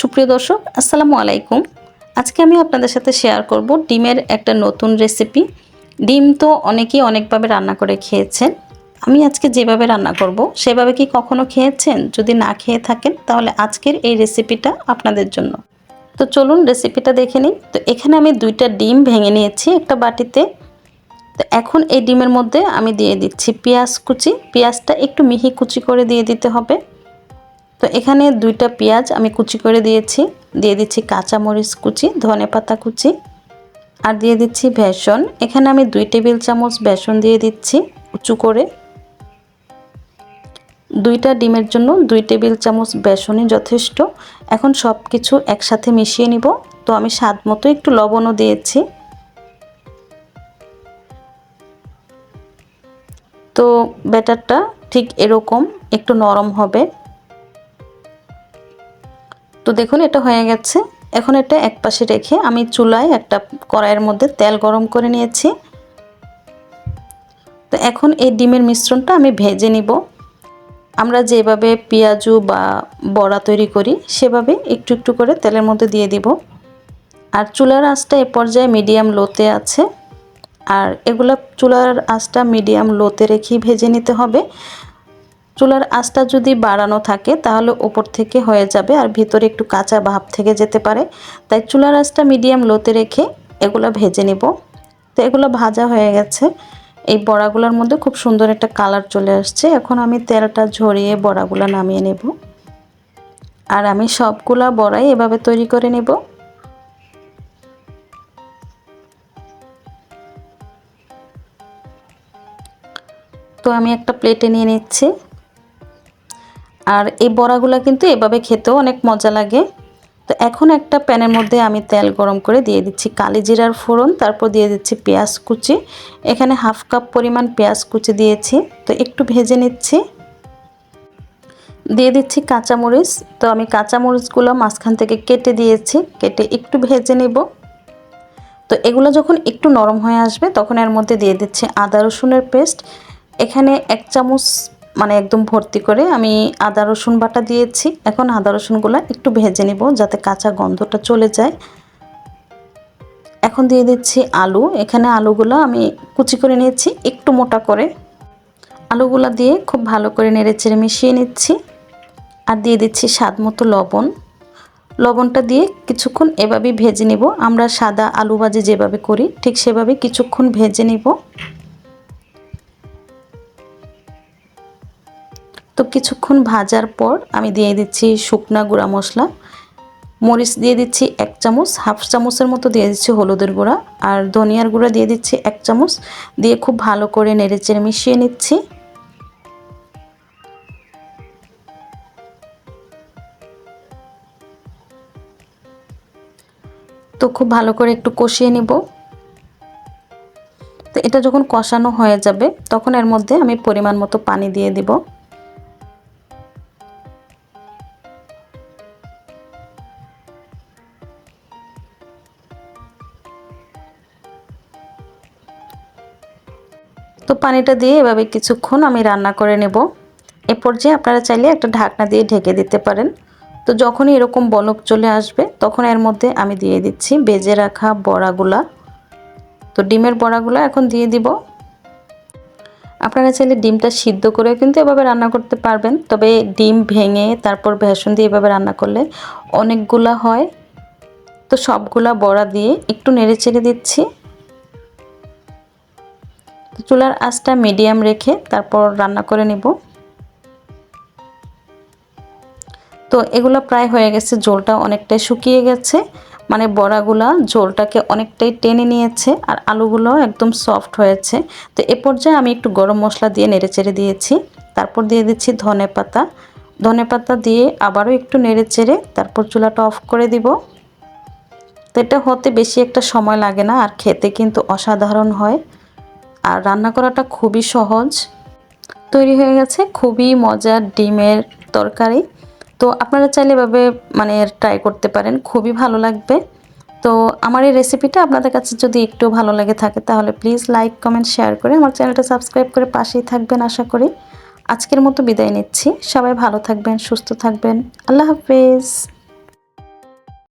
সুপ্রিয় দর্শক, আসসালামু আলাইকুম। আজকে আমি আপনাদের সাথে শেয়ার করব ডিমের একটা নতুন রেসিপি ডিম তো অনেকেই অনেকভাবে রান্না করে খেয়েছেন। আমি আজকে যেভাবে রান্না করব, সেভাবে কি কখনো খেয়েছেন? যদি না খেয়ে থাকেন, তাহলে আজকের এই রেসিপিটা আপনাদের জন্য। তো চলুন রেসিপিটা দেখে নিই। তো এখানে আমি দুইটা ডিম ভেঙে নিয়েছি একটা বাটিতে। তো এখন এই ডিমের মধ্যে আমি দিয়ে দিচ্ছি পেঁয়াজ কুচি। পেঁয়াজটা একটু মিহি কুচি করে দিয়ে দিতে হবে। তো এখানে দুইটা পেঁয়াজ আমি কুচি করে দিয়েছি। দিয়ে দিচ্ছি কাঁচামরিচ কুচি, ধনে পাতা কুচি আর দিয়ে দিচ্ছি বেসন। এখানে আমি দুই টেবিল চামচ বেসন দিয়ে দিচ্ছি উঁচু করে। দুইটা ডিমের জন্য দুই টেবিল চামচ বেসনই যথেষ্ট। এখন সব কিছু একসাথে মিশিয়ে নিব। তো আমি স্বাদ মতো একটু লবণও দিয়েছি। তো ব্যাটারটা ঠিক এরকম, একটু নরম হবে। তো দেখুন, এটা হয়ে গেছে। এখন এটা এক পাশে রেখে আমি চুলায় একটা কড়াইয়ের মধ্যে তেল গরম করে নিয়েছি। তো এখন এই ডিমের মিশ্রণটা আমি ভেজে নিব। আমরা যেভাবে পেঁয়াজু বা বড়া তৈরি করি, সেভাবে একটু একটু করে তেলের মধ্যে দিয়ে দিব। আর চুলার আঁচটা এ পর্যায়ে মিডিয়াম লোতে আছে। আর এগুলা চুলার আঁচটা মিডিয়াম লোতে রেখেই ভেজে নিতে হবে। চুলার আঁচটা যদি বাড়ানো থাকে, তাহলে ওপর থেকে হয়ে যাবে আর ভিতরে একটু কাঁচা ভাব থেকে যেতে পারে। তাই চুলার আঁচটা মিডিয়াম লোতে রেখে এগুলো ভেজে নিব। তো এগুলো ভাজা হয়ে গেছে। এই বড়াগুলোর মধ্যে খুব সুন্দর একটা কালার চলে আসছে। এখন আমি তেলটা ঝরিয়ে বড়াগুলো নামিয়ে নেব। আর আমি সবগুলা বড়াই এভাবে তৈরি করে নেব। তো আমি একটা প্লেটে নিয়ে নিচ্ছি। আর এই বড়াগুলো কিন্তু এভাবে খেতেও অনেক মজা লাগে। তো এখন একটা প্যানের মধ্যে আমি তেল গরম করে দিয়ে দিচ্ছি কালি জিরার ফোড়ন, তারপর দিয়ে দিচ্ছি পেঁয়াজ কুচি। এখানে হাফ কাপ পরিমাণ পেঁয়াজ কুচি দিয়েছি, তো একটু ভেজে নিচ্ছি। দিয়ে দিচ্ছি কাঁচামরিচ, তো আমি কাঁচামরিচগুলো মাঝখান থেকে কেটে দিয়েছি, কেটে একটু ভেজে নেব। তো এগুলো যখন একটু নরম হয়ে আসবে, তখন এর মধ্যে দিয়ে দিচ্ছি আদা রসুনের পেস্ট। এখানে এক চামচ মানে একদম ভর্তি করে আমি আদা, রসুন বাটা দিয়েছি। এখন আদা, রসুনগুলো একটু ভেজে নেব যাতে কাঁচা গন্ধটা চলে যায়। এখন দিয়ে দিচ্ছি আলু। এখানে আলুগুলো আমি কুচি করে নিয়েছি, একটু মোটা করে। আলুগুলো দিয়ে খুব ভালো করে নেড়ে চেড়ে মিশিয়ে নিচ্ছি। আর দিয়ে দিচ্ছি স্বাদ মতো লবণ। লবণটা দিয়ে কিছুক্ষণ এভাবেই ভেজে নিব। আমরা সাদা আলু ভাজি যেভাবে করি, ঠিক সেভাবে কিছুক্ষণ ভেজে নিব। তো কিছুক্ষণ ভাজার পর আমি দিয়ে দিচ্ছি শুকনা গুঁড়া মশলা। মরিচ দিয়ে দিচ্ছি এক চামচ, হাফ চামচের মতো দিয়ে দিচ্ছি হলুদের গুঁড়া আর ধনিয়ার গুঁড়া দিয়ে দিচ্ছি এক চামচ। দিয়ে খুব ভালো করে নেড়েচেড়ে মিশিয়ে নিচ্ছি। তো খুব ভালো করে একটু কষিয়ে নিব। তো এটা যখন কষানো হয়ে যাবে, তখন এর মধ্যে আমি পরিমাণ মতো পানি দিয়ে দিব। তো পানিটা দিয়ে এভাবে কিছুক্ষণ আমি রান্না করে নেব। এ পর্যায়ে আপনারা চাইলে একটা ঢাকনা দিয়ে ঢেকে দিতে পারেন। তো যখনই এরকম বলক চলে আসবে, তখন এর মধ্যে আমি দিয়ে দিচ্ছি বেজে রাখা বড়াগুলা। তো ডিমের বড়াগুলো এখন দিয়ে দিব। আপনারা চাইলে ডিমটা সিদ্ধ করে কিন্তু এভাবে রান্না করতে পারবেন। তবে ডিম ভেঙে তারপর ভেসন দিয়ে এভাবে রান্না করলে অনেকগুলা হয়। তো সবগুলা বড়া দিয়ে একটু নেড়ে চেড়ে দিচ্ছি। চুলার আঁচটা মিডিয়াম রেখে তারপর রান্না করে নেব। তো এগুলো প্রায় হয়ে গেছে, ঝোলটা অনেকটাই শুকিয়ে গেছে। মানে বড়াগুলা ঝোলটাকে অনেকটাই টেনে নিয়েছে আর আলুগুলো একদম সফট হয়েছে। তো এ পর্যায়ে আমি একটু গরম মশলা দিয়ে নেড়ে চেড়ে দিয়েছি। তারপর দিয়ে দিচ্ছি ধনে পাতা। ধনে পাতা দিয়ে আবারও একটু নেড়ে চেড়ে তারপর চুলাটা অফ করে দিব। তো এটা হতে বেশি একটা সময় লাগে না আর খেতে কিন্তু অসাধারণ হয়। আর রান্না করাটা খুবই সহজ। তৈরি হয়ে গেছে খুবই মজার ডিমের তরকারি। তো আপনারা চাইলে এভাবে মানে ট্রাই করতে পারেন, খুবই ভালো লাগবে। তো আমার এই রেসিপিটা আপনাদের কাছে যদি একটু ভালো লাগে থাকে তাহলে প্লিজ লাইক কমেন্ট শেয়ার করে আমার চ্যানেলটা সাবস্ক্রাইব করে পাশেই থাকবেন আশা করি। আজকের মতো বিদায় নিচ্ছি। সবাই ভালো থাকবেন, সুস্থ থাকবেন। আল্লাহ হাফেজ।